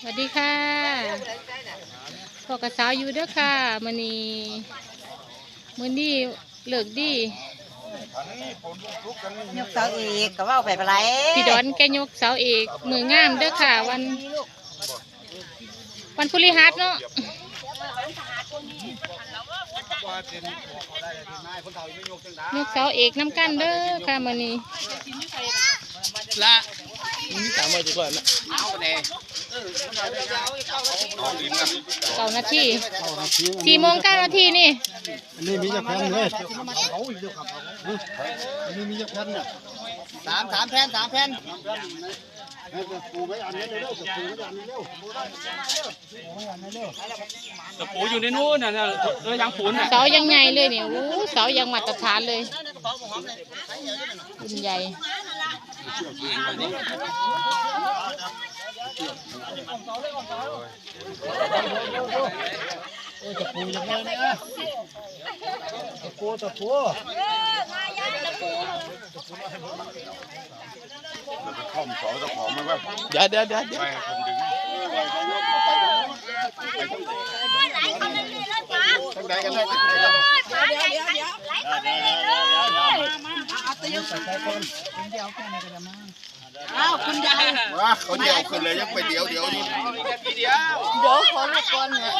สวัสดีค่ะพ่อกับสาวอยู่เด้อค่ะมื้อนี้มื้อนี้เลิกดียกเสาอีกก็ว่าไปปะไรพี่ดอนแกยกเสาเอกมืองามเด้อค่ะ วัน วันพฤหัสเนาะยกเสาเอกน้ำกันเด้อค่ะมื้อนี้ละนี่สามวันดีกว่านะเก้านาทีสี่โมงเก้านาทีนี่อันนี้มีจะแผ่นเลยอันนี้มีจะแผ่นเนี่ยสามสามแผ่นสามแผ่นให้จะปูไว้อันนี้เร็วๆจะปูไว้อันนี้เร็วตะปูอยู่ในนู้นน่ะนะเออยางปูนน่ะเสายังใหญ่เลยเนี่ยโอ้เสายังมาตรฐานเลยรุ่นใหญ่ จะปูยังไงเนี่ยตะปูตะปูข้อมสองเจ้าของมันว่าเดี๋ยวเดี๋ยว เดี๋ยวคนดึงทั้งใดกันได้ทั้งใดกันอ้าวคุณยายว้าเขาเดียวขึ้นเลยยังไปเดียวเดียวนี่เดี๋ยวขอลูกก่อนเนี่ย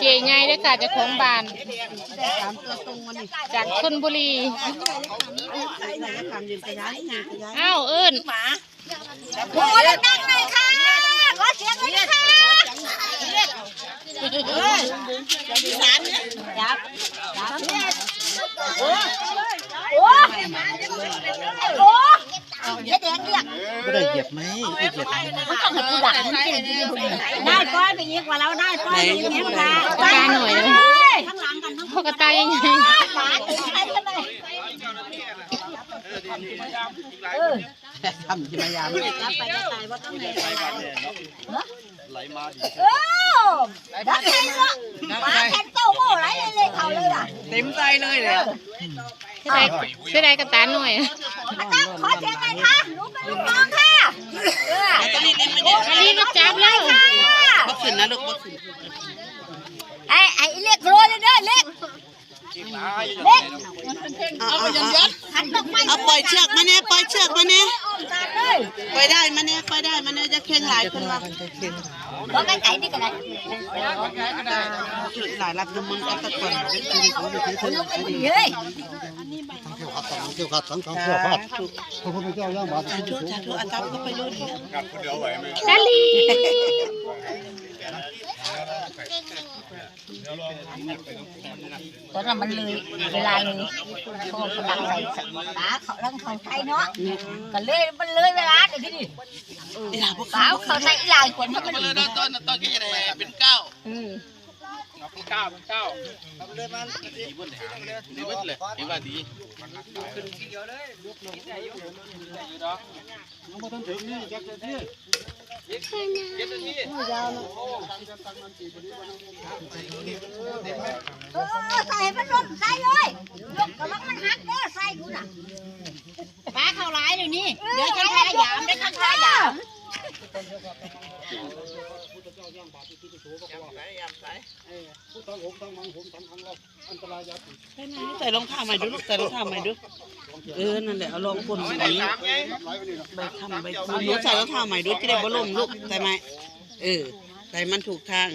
เจ๊ใหญ่เด้อค่ะจ้าของบานสามตัวตรงมานี่จากชนบุรีอ้าวเอิ้นโอ้ยดังเลยค่ะ ก็ไม่ได้เหยียบไหมไม่เหยียบมันต้องให้กูดักมันจริงได้ก้อยไปยิงกว่าเราได้ก้อยไปยิงกว่าเราตาหน่อยข้างหลังกันทั้งพ่อกระต่ายยังไงหมาถึงใครกันเลยทำที่มายามไปก็ตายว่าต้องไหน เออดักแทงเนาะหมาแทงเจ้าโม่ไรเลยเขาเลยล่ะเต็มใจเลยเลยเสียดายเสียดายกระตายหน่อยอะตั้งขอเสียงหน่อยค่ะหนูเป็นลูกน้องค่ะเอออันนี้มาจับแล้วบ่ขึ้นนะลูกบ่ขึ้นไอ้ไอ้เล็กโรยเด้อเล็กเล็กเอาไปยันยัดหันดอกไม้เอาปล่อยเชือกมาเนี่ยปล่อยเชือกมาเนี่ยอ้อมตา เลยปล่อยได้มาเนี่ยปล่อยได้มาเนี่ยจะเข่งหลายคนว่าบอกไก่ไก่นี่ก็ได้หลายรับน้ำมันต์กันตะกอนเฮ้ยเที่ยวขัดสังเที่ยวขัดสังขังเที่ยวขัดพระพุทธเจ้าย่างบาตรที่ทุสูกงชาทุกอาตับก็ไปยุ่นงัดคนเดียวไหวไหมดาลี ตอนนั้นมันเลยเวลาเลยโทษกำลังใส่สตาเขาเรื่องเขาใช้เนาะก็เลยมันเลยเวลาเดี๋ยวที่นี่อีหลาพวกสาวเขาใช้หลายคนมันก็ดีต้นต้นต้นก็จะได้เป็นเก้าอืมเป็นเก้าเป็นเก้าดีบนหางดีบนเลยดีว่าดีน้องมาถึงนี่ยักษ์ที่ เออใส่มันลงใส่เลยลงกระลังมันหักเด้อใส่กูน่ะป้าเข้าร้ายเดี๋ยวนี้ เดี๋ยวฉันพยายามได้ข้ายาม งพยายามผู้ตั้งผมตั้งมังผมตั้งทางเราอันตรายยาติใส่รองเท้าใหม่ดูลูกใส่รองเท้าใหม่ดูเออนั่นแหละเอาลองคนแบบนี้หลายวันนี้นะใบทำใบคูณหนูใส่รองเท้าใหม่ดูจะได้บ่ล่มลูกใส่ไหมเออใส่มันถูกทาง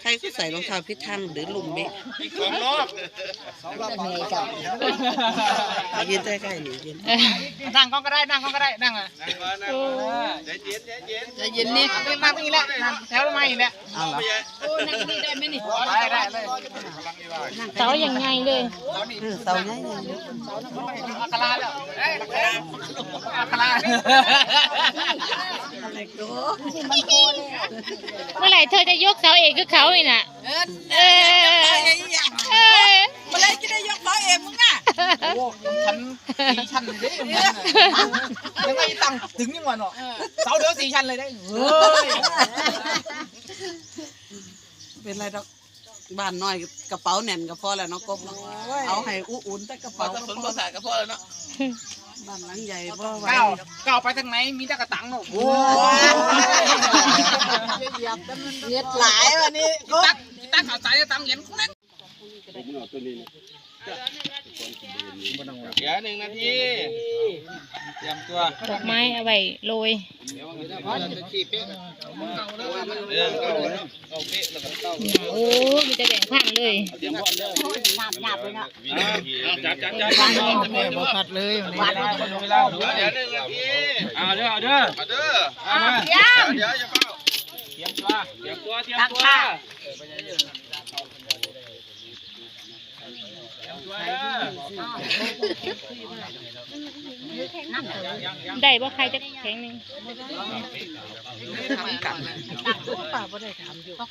ใครก็ใส่รองเท้าผิดทางหรือลุ่มเบะของนอกยืนใกล้ๆหนูยืนนั่งก็ได้นั่งก็ได้นั่งอะโอ้ใจเย็นใจเย็นใจเย็นนี่นั่งอีกแล้วแถวมาอีกแล้วเอาละได้ได้เลยเสายังไงเลยเออเสาไงเนี่ยอัคราแล้วอัคราอะไรก็เมื่อไหร่เธอจะยกเสาเอกคือเขาอีกน่ะเออเออมาเลยจะได้ยกเขาเองมึงอะชั้นสี่ชั้นเลยยังไงตั้งถึงยังวันเนาะเสาเดียวสี่ชั้นเลยได้เฮ้ยเป็นไรดอกบ้านน้อยกระเป๋าแน่นก็พอแล้วเนาะกบเนาะเอาให้อุ่นๆแต่กระเป๋าก็พอก็พอแล้วเนาะ บบ้านหลังใหญ่บ่ไหวก้าวก้าวไปทางไหนมีแต่กระตังเนาะโอ้เงียบหลายวันนี้ ตักตักเอาสายตังเหรียญคนนั้น ผมเอาตัวนี้นะ เดี๋ยวหนึ่งนาทีเตรียมตัวดอกไม้เอาไว้โรยโอ้มีแต่แดงข้างเลยหนาบหนาบเลยเนาะจัดจัดจัดแม่บ่พัดเลยหวานเวลาเดี๋ยวหนึ่งนาทีเอาเด้อเอาเด้อเอาเด้อเอามาเดี๋ยวเดี๋ยวอย่าเฝ้าเตรียมตัวเตรียมตัวเตรียมตักตัว ข้า ได้บ่ใครจะแข็งหนึ่ง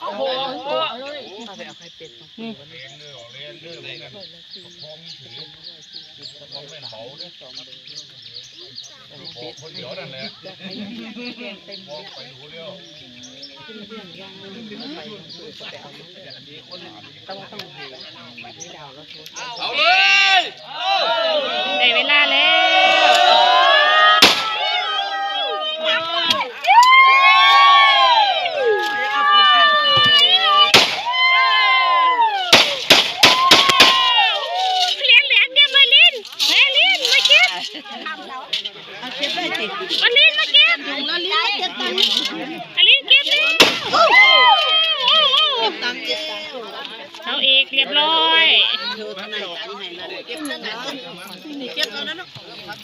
โอ้โหนี่เอาเลย ได้เวลาแล้ว เหรียญเหรียญเดี๋ยวมาลินแม่ลินมาเก็บ เอาเก็บได้สิ มาลินมาเก็บ แล้วลิ้นเก็บตังค์ มาลินเก็บเลย เก็บตังค์เก็บตังค์เอาอีกเรียบร้อยโทรทนายกันให้แล้วเก็บนั่นน่ะนี่เก็บเอานั่นเนาะ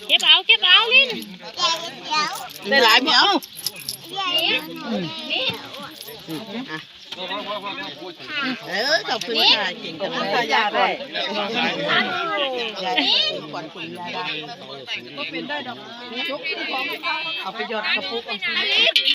เก็บเอาเก็บเอาลินได้หลายเหมียวเออขอบคุณค่ะเก่งจังเลยยาได้ขวัญคุณยาได้ก็เป็นได้ดอกเอาไปหยอดกระปุกเอา